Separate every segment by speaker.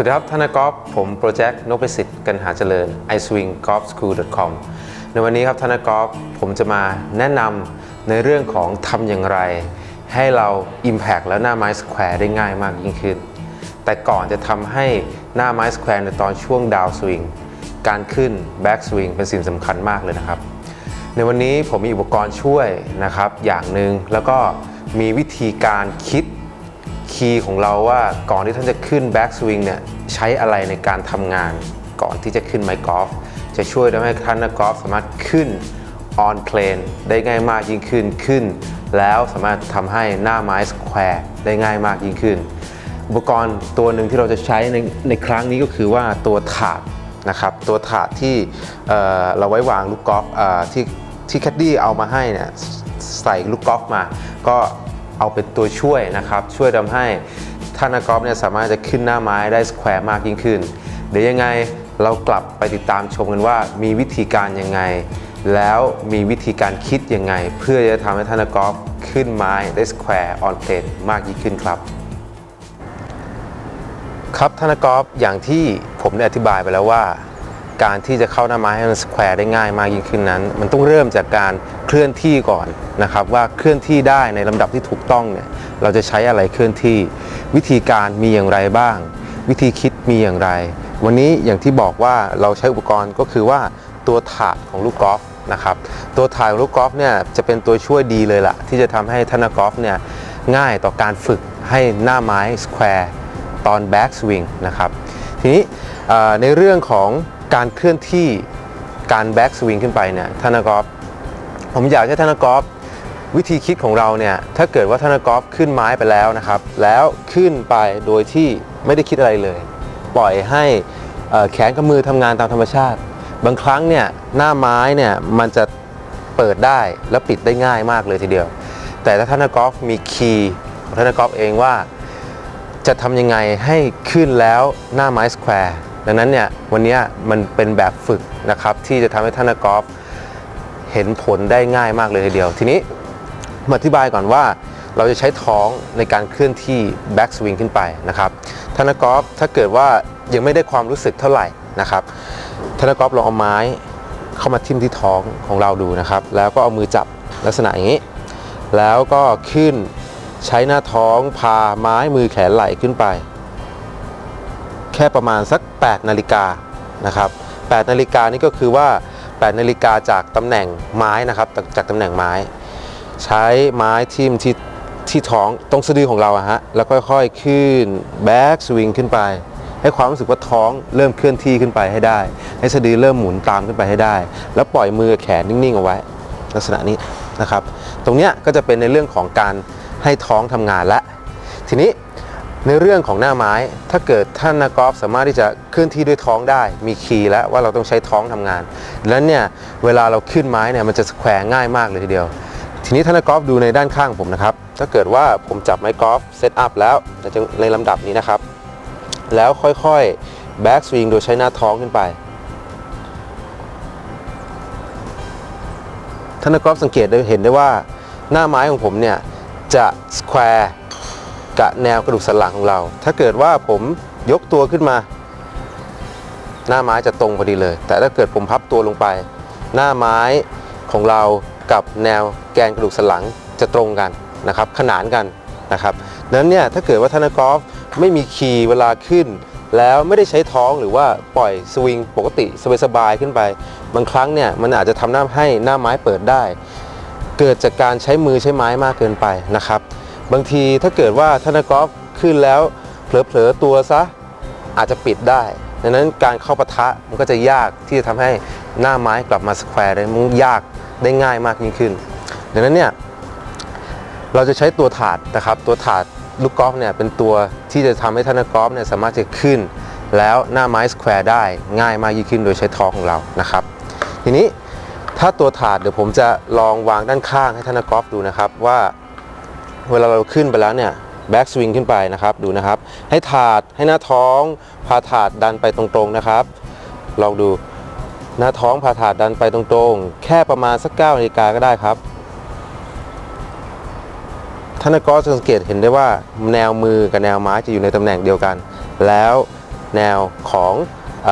Speaker 1: วัสดีครับท่านนักกอล์ฟผมโปรเจกต์นพสิทธิ์กันหาเจริญ iswinggolfschool.com ในวันนี้ครับท่านนักกอล์ฟผมจะมาแนะนำในเรื่องของทำอย่างไร ให้เรา Impact และหน้าไม้สแควร์ได้ง่ายมากยิ่งขึ้น แต่ก่อนจะทำให้หน้าไม้สแควร์ในตอนช่วงดาวสวิงการขึ้นแบ็กสวิงเป็นสิ่งสำคัญมากเลยนะครับ ในวันนี้ผมมีอุปกรณ์ช่วยนะครับอย่างหนึ่งแล้วก็มีวิธีการคิด คีย์ของเราว่าก่อนที่ท่านจะขึ้นแบ็กสวิงเนี่ยใช้อะไรในการทำงานก่อนที่จะขึ้นไม้กอล์ฟจะช่วยทำให้ท่านนักกอล์ฟสามารถขึ้นออนเพลนได้ง่ายมากยิ่งขึ้นขึ้น แล้วสามารถทำให้หน้าไม้สแควร์ได้ง่ายมากยิ่งขึ้น อุปกรณ์ตัวหนึ่งที่เราจะใช้ในในครั้งนี้ก็คือว่าตัวถาดนะครับตัวถาดที่เเราไว้วางลูกกอล์ฟที่ที่แคดดี้เอามาให้เนี่ยใส่ลูกกอล์ฟมา ก็ เอาเป็นตัวช่วยนะครับ ช่วยทำให้ท่านนักกอล์ฟเนี่ยสามารถจะขึ้นหน้าไม้ได้สแควร์มากยิ่งขึ้น เดี๋ยวยังไงเรากลับไปติดตามชมกันว่ามีวิธีการยังไง แล้วมีวิธีการคิดยังไง เพื่อจะทำให้ท่านนักกอล์ฟขึ้นไม้ได้สแควร์ออนเพลนมากยิ่งขึ้นครับ ครับท่านกอล์ฟอย่างที่ผมได้อธิบายไปแล้วว่า การที่จะเข้าหน้าไม้ให้มันสแควร์ได้ง่ายมากยิ่งขึ้นนั้น มันต้องเริ่มจากการเคลื่อนที่ก่อนนะครับ ว่าเคลื่อนที่ได้ในลำดับที่ถูกต้องเนี่ยเราจะใช้อะไรเคลื่อนที่ วิธีการมีอย่างไรบ้าง วิธีคิดมีอย่างไร วันนี้อย่างที่บอกว่าเราใช้อุปกรณ์ก็คือว่าตัวถาดของลูกกอล์ฟนะครับตัวถาดของลูกกอล์ฟเนี่ยจะเป็นตัวช่วยดีเลยล่ะ ที่จะทำให้ท่านกอล์ฟเนี่ยง่ายต่อการฝึกให้หน้าไม้สแควร์ตอน back swing นะครับทีนี้ในเรื่องของ การเคลื่อนที่การ back swing ขึ้นไปเนี่ยท่านนักกอล์ฟผมอยากให้ท่านนักกอล์ฟวิธีคิดของเราเนี่ยถ้าเกิดว่าท่านนักกอล์ฟขึ้นไม้ไปแล้วนะครับ แล้วขึ้นไปโดยที่ไม่ได้คิดอะไรเลย ปล่อยให้แขนกับมือทำงานตามธรรมชาติ บางครั้งเนี่ยหน้าไม้เนี่ยมันจะเปิดได้แล้วปิดได้ง่ายมากเลยทีเดียว แต่ถ้าท่านนักกอล์ฟมีคีย์ของท่านนักกอล์ฟเองว่าจะทำยังไงให้ขึ้นแล้วหน้าไม้สแควร์ ดังนั้นเนี่ยวันนี้มันเป็นแบบฝึกนะครับที่จะทำให้ท่านนักกอล์ฟเห็นผลได้ง่ายมากเลยทีเดียว ทีนี้มาอธิบายก่อนว่าเราจะใช้ท้องในการเคลื่อนที่แบ็กสวิงขึ้นไปนะครับท่านนักกอล์ฟถ้าเกิดว่ายังไม่ได้ความรู้สึกเท่าไหร่นะครับท่านนักกอล์ฟลองเอาไม้เข้ามาทิ่มที่ท้องของเราดูนะครับ แล้วก็เอามือจับลักษณะอย่างนี้ แล้วก็ขึ้นใช้หน้าท้องพาไม้มือแขนไหล่ขึ้นไป ค่ประมาณสัก 8 นาฬิกานะครับ8นาฬิกานี่ก็คือว่า 8 นาฬิกาจากตำแหน่งไม้นะครับ จากตำแหน่งไม้ ใช้ไม้ทิ่มที่ที่ท้องตรงสะดือของเราอะฮะแล้วค่อยๆขึ้นแบ็กสวิงขึ้นไป ให้ความรู้สึกว่าท้องเริ่มเคลื่อนที่ขึ้นไปให้ได้ ให้สะดือเริ่มหมุนตามขึ้นไปให้ได้ แล้วปล่อยมือแขนนิ่งๆเอาไว้ ลักษณะนี้นะครับ ตรงเนี้ยก็จะเป็นในเรื่องของการให้ท้องทำงานและทีนี้ ในเรื่องของหน้าไม้ ถ้าเกิดท่านนักกอล์ฟสามารถที่จะเคลื่อนที่ด้วยท้องได้ มีคีย์แล้วว่าเราต้องใช้ท้องทำงานดังนั้นเนี่ยเวลาเราขึ้นไม้เนี่ยมันจะแควง่ายมากเลยทีเดียว ทีนี้ท่านนักกอล์ฟดูในด้านข้างผมนะครับ ถ้าเกิดว่าผมจับไม้กอล์ฟเซตอัพแล้วในลำดับนี้นะครับ แล้วค่อยๆแบ็กสวิงโดยใช้หน้าท้องขึ้นไป ท่านนักกอล์ฟสังเกตได้เห็นได้ว่าหน้าไม้ของผมเนี่ยจะสแควร์ กับแนวกระดูกสันหลังของเรา ถ้าเกิดว่าผมยกตัวขึ้นมา หน้าไม้จะตรงพอดีเลย แต่ถ้าเกิดผมพับตัวลงไป หน้าไม้ของเรากับแนวแกนกระดูกสันหลังจะตรงกันนะครับ ขนานกันนะครับดังนั้นเนี่ยถ้าเกิดว่าท่านนักกอล์ฟไม่มีคีย์เวลาขึ้น แล้วไม่ได้ใช้ท้องหรือว่าปล่อยสวิงปกติสบายๆขึ้นไป บางครั้งเนี่ยมันอาจจะทำหน้าให้หน้าไม้เปิดได้ เกิดจากการใช้มือใช้ไม้มากเกินไปนะครับ บางทีถ้าเกิดว่าท่านกอล์ฟขึ้นแล้วเผลอๆตัวซะอาจจะปิดได้ดังนั้นการเข้าปะทะมันก็จะยากที่จะทำให้หน้าไม้กลับมาสแควร์ได้มันยากได้ง่ายมากยิ่งขึ้น ดังนั้นเนี่ยเราจะใช้ตัวถาดนะครับ ตัวถาดลูกกอล์ฟเนี่ยเป็นตัวที่จะทำให้ท่านกอล์ฟเนี่ยสามารถจะขึ้น แล้วหน้าไม้สแควร์ได้ง่ายมากยิ่งขึ้นโดยใช้ท้องของเรานะครับ ทีนี้ถ้าตัวถาดเดี๋ยวผมจะลองวางด้านข้างให้ท่านนักกอล์ฟดูนะครับว่า เวลาเราขึ้นไปแล้วเนี่ยแบ็กสวิงขึ้นไปนะครับดูนะครับ ให้ถาดให้หน้าท้องพาถาดดันไปตรงๆนะครับ ลองดูหน้าท้องพาถาดดันไปตรงๆ แค่ประมาณสัก9นาฬิกาก็ได้ครับท่านักกอล์ฟสังเกตเห็นได้ว่าแนวมือกับแนวไม้จะอยู่ในตำแหน่งเดียวกัน แล้วแนวของอ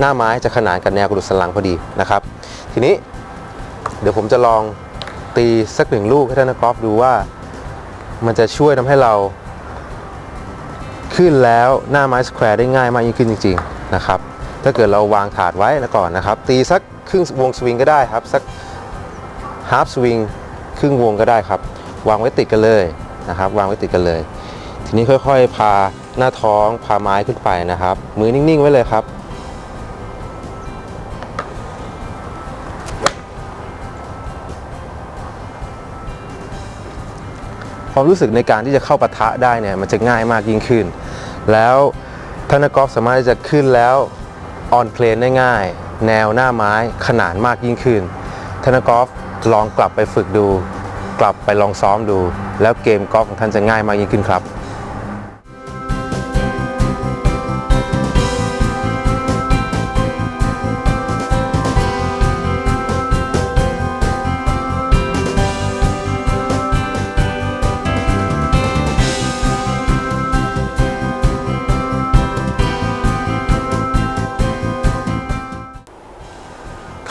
Speaker 1: หน้าไม้จะขนานกับแนวกระดูกสันหลังพอดีนะครับ ทีนี้เดี๋ยวผมจะลองตีสักหนึ่งลูกให้ท่านนักกอล์ฟดูว่า มันจะช่วยทำให้เราขึ้นแล้วหน้าไม้สแควร์ได้ง่ายมากยิ่งขึ้นจริง ๆ นะครับ ถ้าเกิดเราวางถาดไว้แล้วก่อนนะครับ ตีสักครึ่งวงสวิงก็ได้ครับ สักฮาร์ s สวิงครึ่งวงก็ได้ครับ วางไว้ติดกันเลยนะครับ วางไว้ติดกันเลย ทีนี้ค่อยๆ พาหน้าท้องพาไม้ขึ้นไปนะครับ มือนิ่งๆ ไว้เลยครับ ความรู้สึกในการที่จะเข้าปะทะได้เนี่ยมันจะง่ายมากยิ่งขึ้น แล้วท่านักกอล์ฟสามารถที่จะขึ้นแล้วออนเพลนได้ง่าย แนวหน้าไม้ขนานมากยิ่งขึ้นท่านักกอล์ฟลองกลับไปฝึกดู กลับไปลองซ้อมดู แล้วเกมกอล์ฟของท่านจะง่ายมากยิ่งขึ้นครับ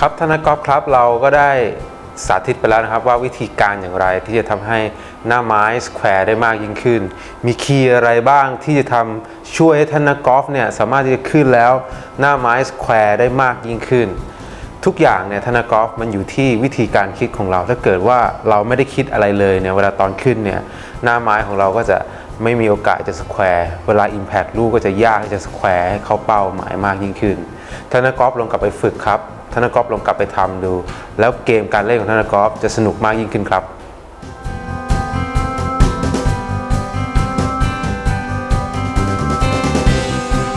Speaker 1: ครับท่านนักกอล์ฟครับเราก็ได้สาธิตไปแล้วนะครับว่าวิธีการอย่างไรที่จะทำให้หน้าไม้สแควร์ได้มากยิ่งขึ้น มีคีย์อะไรบ้างที่จะทำช่วยให้ท่านนักกอล์ฟเนี่ยสามารถที่จะขึ้นแล้วหน้าไม้สแควร์ได้มากยิ่งขึ้น ทุกอย่างเนี่ยท่านนักกอล์ฟมันอยู่ที่วิธีการคิดของเรา ถ้าเกิดว่าเราไม่ได้คิดอะไรเลยเนี่ยเวลาตอนขึ้นเนี่ยหน้าไม้ของเราก็จะไม่มีโอกาสจะสแควร์เวลา Impact ลูกก็จะยากที่จะสแควร์ให้เข้าเป้าหมายมากยิ่งขึ้นท่านนักกอล์ฟลองกลับไปฝึกครับ ท่านักกอล์ฟลองกลับไปทำดู แล้วเกมการเล่นของท่านนักกอล์ฟจะสนุกมากยิ่งขึ้นครับ